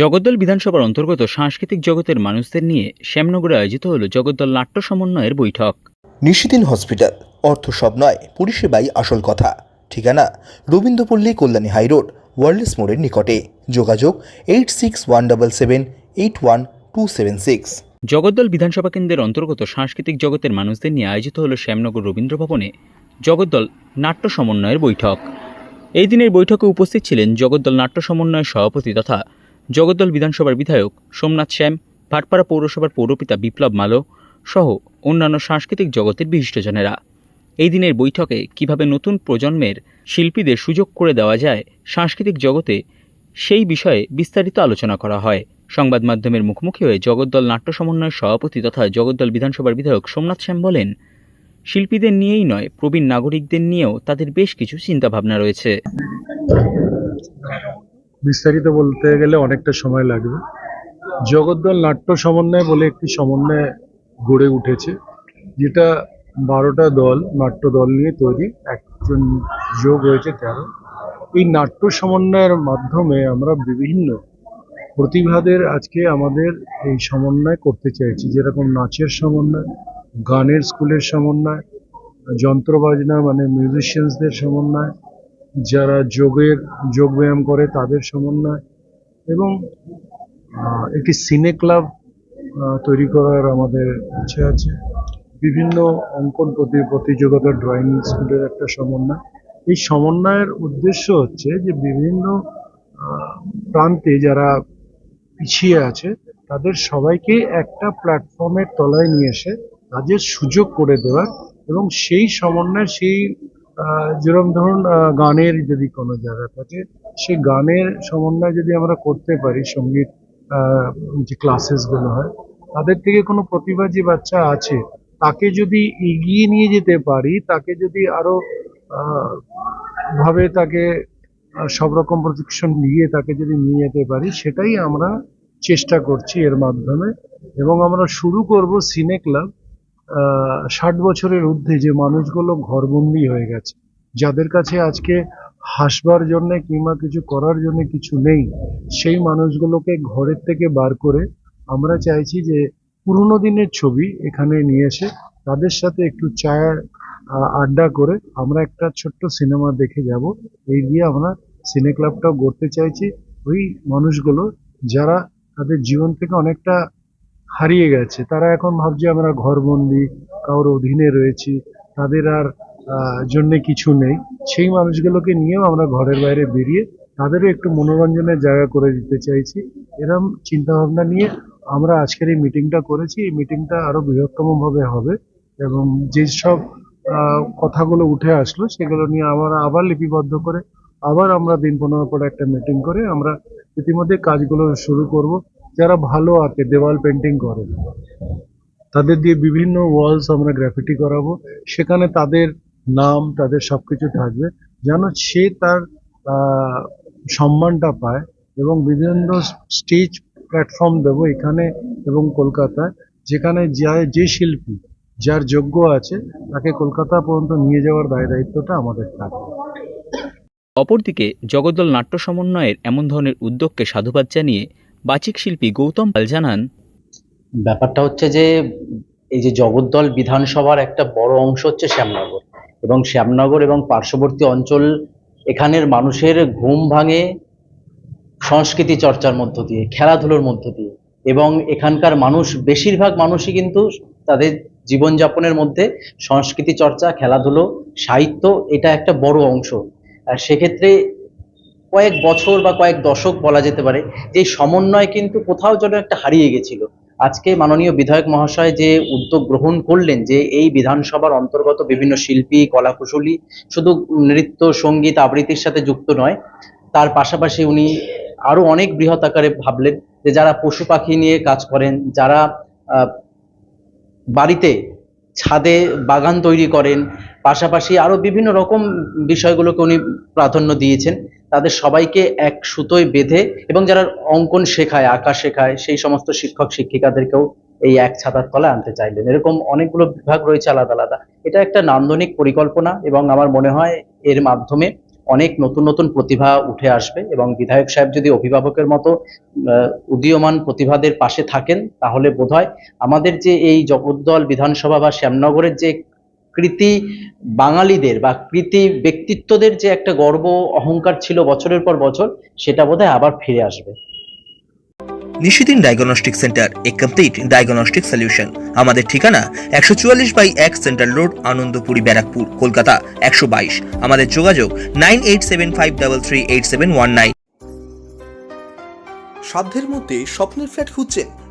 জগদ্দল বিধানসভার অন্তর্গত সাংস্কৃতিক জগতের মানুষদের নিয়ে শ্যামনগরে আয়োজিত হল জগদ্দল নাট্য সমন্বয়ের বৈঠক। নিশিদিন হসপিটাল অর্থ সব নয় পরিষেবাই আসল কথা। ঠিকানা রবীন্দ্রপল্লী কল্যাণী হাইরোড ওয়ার্ল্ডস মোড়ের নিকটে। যোগাযোগ eight six one double seven eight one two seven six. Jagaddal বিধানসভা কেন্দ্রের অন্তর্গত সাংস্কৃতিক জগতের মানুষদের নিয়ে আয়োজিত হল শ্যামনগর রবীন্দ্র ভবনে জগদ্দল নাট্য সমন্বয়ের বৈঠক। এই দিনের বৈঠকে উপস্থিত ছিলেন জগদ্দল নাট্য সমন্বয়ের সভাপতি তথা জগদ্দল বিধানসভার বিধায়ক সোমনাথ শ্যাম, ভাটপাড়া পৌরসভার পৌরপিতা বিপ্লব মালো সহ অন্যান্য সাংস্কৃতিক জগতের বিশিষ্টজনেরা। এই দিনের বৈঠকে কীভাবে নতুন প্রজন্মের শিল্পীদের সুযোগ করে দেওয়া যায় সাংস্কৃতিক জগতে, সেই বিষয়ে বিস্তারিত আলোচনা করা হয়। সংবাদ মাধ্যমের মুখোমুখি হয়ে জগদ্দল নাট্য সমন্বয়ের সভাপতি তথা জগদ্দল বিধানসভার বিধায়ক সোমনাথ শ্যাম বলেন, শিল্পীদের নিয়েই নয়, প্রবীণ নাগরিকদের নিয়েও তাদের বেশ কিছু চিন্তাভাবনা রয়েছে। বিস্তারিত বলতে গেলে অনেকটা সময় লাগবে। জগদ্দল নাট্য সমন্বয় বলে একটি সমন্বয় গড়ে উঠেছে, যেটা বারোটা দল, নাট্য দল নিয়ে তৈরি। একজন যোগ হয়েছে তেরো। এই নাট্য সমন্বয়ের মাধ্যমে আমরা বিভিন্ন প্রতিভাদের আজকে আমাদের এই সমন্বয় করতে চাইছি। যেরকম নাচের সমন্বয়, গানের স্কুলের সমন্বয়, যন্ত্রবাজনা মানে মিউজিশিয়ানসদের সমন্বয় যারা যোগের যোগ ব্যায়াম করে তাদের সমন্বয় এবং একটি সিনে ক্লাব তৈরি করার আমাদের ইচ্ছে আছে। বিভিন্ন অঙ্কন প্রতি- প্রতিযোগিতা, ড্রয়িং স্কুলের একটা সমন্বয়। এই সমন্বয়ের উদ্দেশ্য হচ্ছে যে বিভিন্ন প্রান্তে যারা পিছিয়ে আছে, তাদের সবাইকে একটা প্ল্যাটফর্মের তলায় নিয়ে এসে কাজের সুযোগ করে দেওয়ার এবং সেই সমন্বয় সেই যেরকম ধরুন গানের যদি কোনো জায়গা থাকে সেই গানের সমন্বয় যদি আমরা করতে পারি সংগীত যে ক্লাসেসগুলো হয় তাদের থেকে কোনো প্রতিভা যে বাচ্চা আছে তাকে যদি এগিয়ে নিয়ে যেতে পারি তাকে যদি আরও আহ, ভাবে তাকে সব রকম প্রশিক্ষণ দিয়ে তাকে যদি নিয়ে যেতে পারি সেটাই আমরা চেষ্টা করছি এর মাধ্যমে। এবং আমরা শুরু করব সিনে ক্লাব ষাট বছরের ঊর্ধ্বে যে মানুষগুলো ঘরবন্দি হয়ে গেছে, যাদের কাছে আজকে হাসবার জন্য কিংবা কিছু করার জন্য কিছু নেই, সেই মানুষগুলোকে ঘরের থেকে বার করে আমরা চাইছি যে পুরোনো দিনের ছবি এখানে নিয়ে এসে তাদের সাথে একটু চায়ের আড্ডা করে আমরা একটা ছোট্ট সিনেমা দেখে যাব। এই দিয়ে আমরা সিনে ক্লাবটাও গড়তে চাইছি। ওই মানুষগুলো যারা তাদের জীবন থেকে অনেকটা হারিয়ে গেছে। তারা এখন ভাবছে, আমরা ঘরবন্দি, কারোর অধীনে রয়েছি, তাদের আর জন্যে কিছু নেই। সেই মানুষগুলোকে নিয়েও আমরা ঘরের বাইরে বেরিয়ে তাদেরও একটু মনোরঞ্জনের জায়গা করে দিতে চাইছি। এরম চিন্তা ভাবনা নিয়ে আমরা আজকের এই মিটিংটা করেছি। এই মিটিংটা আরও বৃহত্তমভাবে হবে এবং যেসব কথাগুলো উঠে আসলো সেগুলো নিয়ে আমরা আবার লিপিবদ্ধ করে আবার আমরা দিন পনেরো পরে একটা মিটিং করে আমরা ইতিমধ্যে কাজগুলো শুরু করব। যারা ভালো আঁকে, দেওয়াল পেন্টিং করে, তাদের দিয়ে বিভিন্ন ওয়ালস আমরা গ্রাফিটি করাবো। সেখানে তাদের নাম, তাদের সবকিছু থাকবে। যেন সে তার সম্মানটা পায় এবং বিভিন্ন স্টেজ প্ল্যাটফর্ম দেবো এখানে এবং কলকাতায়, যেখানে যা যে শিল্পী, যার যোগ্য আছে, তাকে কলকাতা পর্যন্ত নিয়ে যাওয়ার দায়, দায়িত্বটা আমাদের থাকবে অপরদিকে জগদ্দল নাট্য সমন্বয়ের এমন ধরনের উদ্যোগকে সাধুবাদ জানিয়ে বাচিক শিল্পী গৌতম পাল জানান, ব্যাপারটা হচ্ছে যে, এই যে জগদ্দল বিধানসভার একটা বড় অংশ হচ্ছে শ্যামনগর এবং শ্যামনগর এবং পার্শ্ববর্তী অঞ্চল এখানের মানুষের ঘুম ভাঙে সংস্কৃতি চর্চার মধ্য দিয়ে, খেলাধুলোর মধ্য দিয়ে এবং এখানকার মানুষ, বেশিরভাগ মানুষই কিন্তু তাদের জীবনযাপনের মধ্যে সংস্কৃতি চর্চা, খেলাধুলো, সাহিত্য, এটা একটা বড় অংশ। আর সেক্ষেত্রে কয়েক বছর বা কয়েক দশক বলা যেতে পারে, যে সমন্বয় কিন্তু কোথাও যেন একটা হারিয়ে গেছিল। আজকে মাননীয় বিধায়ক মহাশয় যে উদ্যোগ গ্রহণ করলেন, যে এই বিধানসভার অন্তর্গত বিভিন্ন শিল্পী, কলাকুশলী, শুধু নৃত্য, সংগীত আবৃত্তির সাথে যুক্ত নয়, তার পাশাপাশি উনি আরও অনেক বৃহৎ আকারে ভাবলেন যে যারা পশু পাখি নিয়ে কাজ করেন, যারা বাড়িতে ছাদে বাগান তৈরি করেন, পাশাপাশি আরও বিভিন্ন রকম বিষয়গুলোকে উনি প্রাধান্য দিয়েছেন। তাদের সবাইকে এক সুতোয় বেঁধে এবং যারা অঙ্কন শেখায়, আঁকা শেখায়, সেই সমস্ত শিক্ষক শিক্ষিকাদেরকেও এই এক ছাতার তলায় আনতে চাইলেন। এরকম অনেকগুলো বিভাগ রয়েছে আলাদা আলাদা। এটা একটা নান্দনিক পরিকল্পনা এবং আমার মনে হয় এর মাধ্যমে অনেক নতুন নতুন প্রতিভা উঠে আসবে এবং বিধায়ক সাহেব যদি অভিভাবকের মতো উদীয়মান প্রতিভাদের পাশে থাকেন, তাহলে বোধহয় আমাদের যে এই জগদ্দল বিধানসভা বা শ্যামনগরের যে কৃতি বাঙালিদের বা কৃতি ব্যক্তিত্বদের যে একটা গর্ব অহংকার ছিল বছরের পর বছর সেটা বোধহয় আবার ফিরে আসবে। নিশিদিন ডায়াগনস্টিক সেন্টার এ কমপ্লিট ডায়াগনস্টিক সলিউশন। আমাদের ঠিকানা একশো চুয়াল্লিশ বাই এক সেন্ট্রাল রোড আনন্দপুরি ব্যারাকপুর কলকাতা একশো বাইশ। আমাদের যোগাযোগ nine eight seven five double three eight seven one nine. সাধ্যের মধ্যে স্বপ্নের ফ্ল্যাট খুঁজছেন